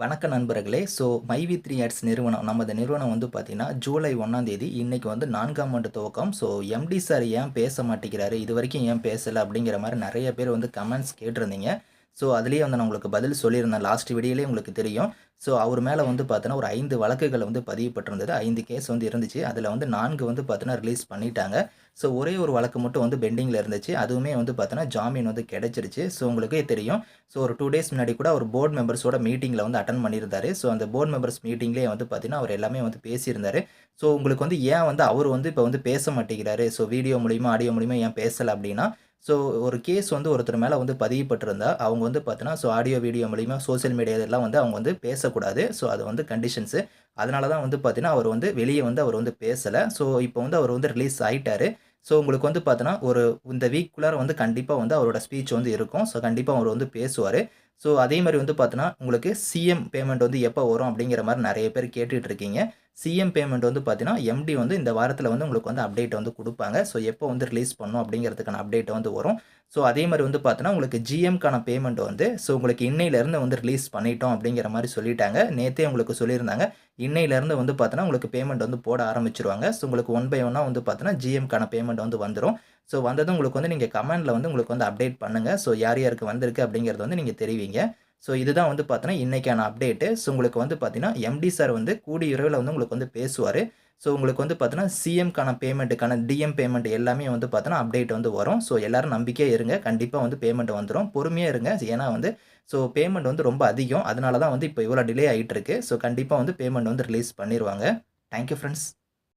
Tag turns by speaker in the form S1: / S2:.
S1: வணக்க நண்பர்களே. ஸோ மைவி த்ரீ ஆட்ஸ் நிறுவனம் நமது நிறுவனம் வந்து பார்த்தீங்கன்னா ஜூலை ஒன்றாம் தேதி இன்றைக்கி வந்து நான்காம் ஆண்டு துவக்கம். ஸோ எம்டி சார் ஏன் பேச மாட்டேங்கிறாரு? இது வரைக்கும் ஏன் பேசலை? அப்படிங்கிற மாதிரி நிறைய பேர் வந்து கமெண்ட்ஸ் கேட்டிருந்தீங்க. ஸோ அதுலேயே வந்து நான் உங்களுக்கு பதில் சொல்லியிருந்தேன். லாஸ்ட் வீடியோலேயே உங்களுக்கு தெரியும். ஸோ அவர் மேலே வந்து பார்த்தோன்னா ஒரு ஐந்து வழக்குகள் வந்து பதியப்பட்டிருந்தது ஐந்து கேஸ் வந்து இருந்துச்சு. அதில் வந்து நான்கு வந்து பார்த்தோன்னா ரிலீஸ் பண்ணிட்டாங்க. ஸோ ஒரே ஒரு வழக்கு மட்டும் வந்து பெண்டிங்கில் இருந்துச்சு. அதுவுமே வந்து பார்த்தோன்னா ஜாமீன் வந்து கிடைச்சிருச்சு. ஸோ உங்களுக்கே தெரியும். ஸோ ஒரு டூ டேஸ் முன்னாடி கூட ஒரு போர்ட் மெம்பர்ஸோட மீட்டிங்கில் வந்து அட்டன் பண்ணியிருந்தாரு. ஸோ அந்த போர்ட் மெம்பர்ஸ் மீட்டிங்லேயே வந்து பார்த்தீங்கன்னா அவர் எல்லாமே வந்து பேசியிருந்தாரு. ஸோ உங்களுக்கு வந்து ஏன் வந்து அவர் வந்து இப்போ வந்து பேச மாட்டேங்கிறாரு? ஸோ வீடியோ மூலிமா ஆடியோ மூலிமா ஏன் பேசலை அப்படின்னா ஸோ ஒரு கேஸ் வந்து ஒருத்தர் மேலே வந்து பதியப்பட்டிருந்தா அவங்க வந்து பார்த்தீங்கன்னா ஸோ ஆடியோ வீடியோ மூலிமா சோஷியல் மீடியா இதெல்லாம் வந்து அவங்க வந்து பேசக்கூடாது. ஸோ அது வந்து கண்டிஷன்ஸு அதனால தான் வந்து பார்த்தீங்கன்னா அவர் வந்து வெளியே வந்து அவர் வந்து பேசலை. ஸோ இப்போ வந்து அவர் வந்து ரிலீஸ் ஆகிட்டார் ஸோ உங்களுக்கு வந்து பார்த்தோன்னா ஒரு இந்த வீக்குள்ளார வந்து கண்டிப்பாக வந்து அவரோட ஸ்பீச் வந்து இருக்கும். ஸோ கண்டிப்பாக அவர் வந்து பேசுவார். ஸோ அதே மாதிரி வந்து பார்த்தோன்னா உங்களுக்கு சிஎம் பேமெண்ட் வந்து எப்போ வரும் அப்படிங்கிற மாதிரி நிறைய பேர் கேட்டுட்டு இருக்கீங்க சிஎம் பேமெண்ட் வந்து பார்த்தீங்கன்னா எம்டி வந்து இந்த வாரத்தில் வந்து உங்களுக்கு வந்து அப்டேட் வந்து கொடுப்பாங்க. ஸோ எப்போ வந்து ரிலீஸ் பண்ணும் அப்படிங்கிறதுக்கான அப்டேட் வந்து வரும். ஸோ அதே மாதிரி வந்து பார்த்தோன்னா உங்களுக்கு ஜிஎம்க்கான பேமெண்ட் வந்து ஸோ உங்களுக்கு இன்னையிலேருந்து வந்து ரிலீஸ் பண்ணிட்டோம் அப்படிங்கிற மாதிரி சொல்லிட்டாங்க. நேற்றே உங்களுக்கு சொல்லியிருந்தாங்க. இன்னையிலேருந்து வந்து பார்த்தோன்னா உங்களுக்கு பேமெண்ட் வந்து போட ஆரம்பிச்சிருவாங்க. ஸோ உங்களுக்கு ஒன் பை ஒன்னாக வந்து பார்த்தோன்னா ஜிஎம்க்கான பேமெண்ட் வந்து வந்துடும் ஸோ வந்ததும் உங்களுக்கு வந்து நீங்கள் கமெண்டில் வந்து உங்களுக்கு வந்து அப்டேட் பண்ணுங்கள் ஸோ யார் யாருக்கு வந்திருக்கு அப்படிங்கிறது வந்து நீங்கள் தெரிவிங்க. ஸோ இதுதான் வந்து பார்த்தீங்கன்னா இன்றைக்கான அப்டேட்டு ஸோ உங்களுக்கு வந்து பார்த்தீங்கன்னா எம்டி சார் வந்து கூடிய விரைவில் வந்து உங்களுக்கு வந்து பேசுவார். ஸோ உங்களுக்கு வந்து பார்த்தீங்கன்னா சிஎம்க்கான பேமெண்ட்டுக்கான டிஎம் பேமெண்ட் எல்லாமே வந்து பார்த்தீங்கன்னா அப்டேட் வந்து வரும். ஸோ எல்லோரும் நம்பிக்கையாக இருங்க. கண்டிப்பாக வந்து பேமெண்ட் வந்துடும் பொறுமையாக இருங்க. ஏன்னா வந்து ஸோ பேமெண்ட் வந்து ரொம்ப அதிகம். அதனால தான் வந்து இப்போ இவ்வளோ டிலே ஆகிட்டு இருக்கு. ஸோ கண்டிப்பாக வந்து பேமெண்ட் வந்து ரிலீஸ் பண்ணிடுவாங்க தேங்க்யூ ஃப்ரெண்ட்ஸ்